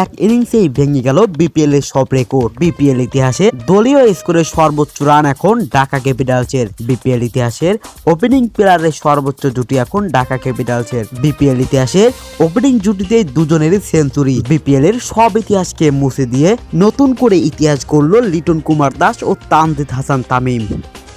এক ইনিংসেই ভেঙে গেল বিপিএল এর সব রেকর্ড বিপিএল ইতিহাসে দলীয় স্কোরের সর্বোচ্চ রান এখন ঢাকা ক্যাপিটালসের। বিপিএল ইতিহাসের ওপেনিং প্লেয়ারের সর্বোচ্চ জুটি এখন ঢাকা ক্যাপিটালসের। বিপিএল ইতিহাসের ওপেনিং জুটিতে দুজনেরই সেঞ্চুরি বিপিএল এর সব ইতিহাসকে মুছে দিয়ে নতুন করে ইতিহাস করল লিটন কুমার দাস ও তানজিদ হাসান তামিম।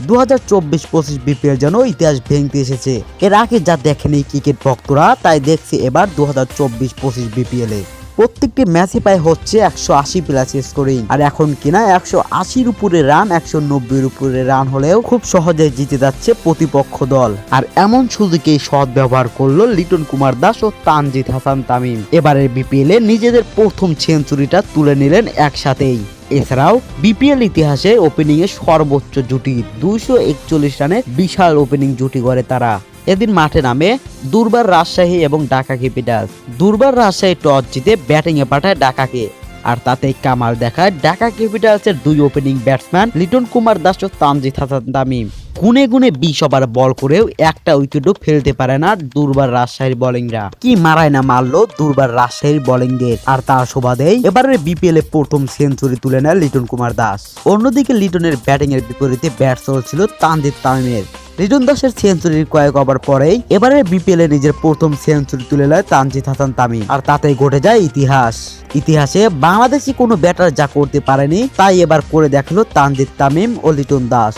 দু হাজার চব্বিশ পঁচিশ বিপিএল যেন ইতিহাস ভেঙতে এসেছে। এর আগে যা দেখেনি ক্রিকেট ভক্তরা, তাই দেখছে এবার দু হাজার চব্বিশ পঁচিশ বিপিএল এ প্রত্যেকটি ম্যাচে পায় হচ্ছে একশো আশি প্লাস স্কোরিং আর এখন কিনা একশো আশির উপরে রান একশো নব্বইয়ের উপরে রান হলেও খুব সহজে জিতে যাচ্ছে প্রতিপক্ষ দল। আর এমন সুযোগেই সৎ ব্যবহার করল লিটন কুমার দাস ও তানজিদ হাসান তামিম। এবারের বিপিএল এ নিজেদের প্রথম সেঞ্চুরিটা তুলে নিলেন একসাথেই। এছাড়াও বিপিএল ইতিহাসে ওপেনিং এ সর্বোচ্চ জুটি একচল্লিশ রানে বিশাল ওপেনিং জুটি করে তারা। এদিন মাঠে নামে দুর্বার রাজশাহী এবং ঢাকা ক্যাপিটালস। দুর্বার রাজশাহী টস জিতে ব্যাটিং এ পাঠায় ঢাকাকে। আর তাতে কামাল দেখায় ঢাকা ক্যাপিটালসের দুই ওপেনিং ব্যাটসম্যান লিটন কুমার দাস ও তানজিদ হাসান তামিম গুনে গুনে বিশ ওভার বল করেও একটা উইকেটও ফেলতে পারে না দুর্বার রাজশাহীর বোলিংরা কি মারায় না মারলো দুর্বার রাজশাহীর বোলিংদের আর তার শোভাদেই এবারে বিপিএল এ প্রথম সেঞ্চুরি তুলে নেয় লিটন কুমার দাস। অন্যদিকে লিটনের ব্যাটিং এর বিপরীতে ব্যাট চলছিল তানজিদ তামিমের। লিটন দাসের সেঞ্চুরির কয়েক ওভার পরেই এবারে বিপিএল এ নিজের প্রথম সেঞ্চুরি তুলে নেয় তানজিদ হাসান তামিম। আর তাতেই ঘটে যায় ইতিহাস। ইতিহাসে বাংলাদেশি কোনো ব্যাটার যা করতে পারেনি, তাই এবার করে দেখল তানজিদ তামিম ও লিটন দাস।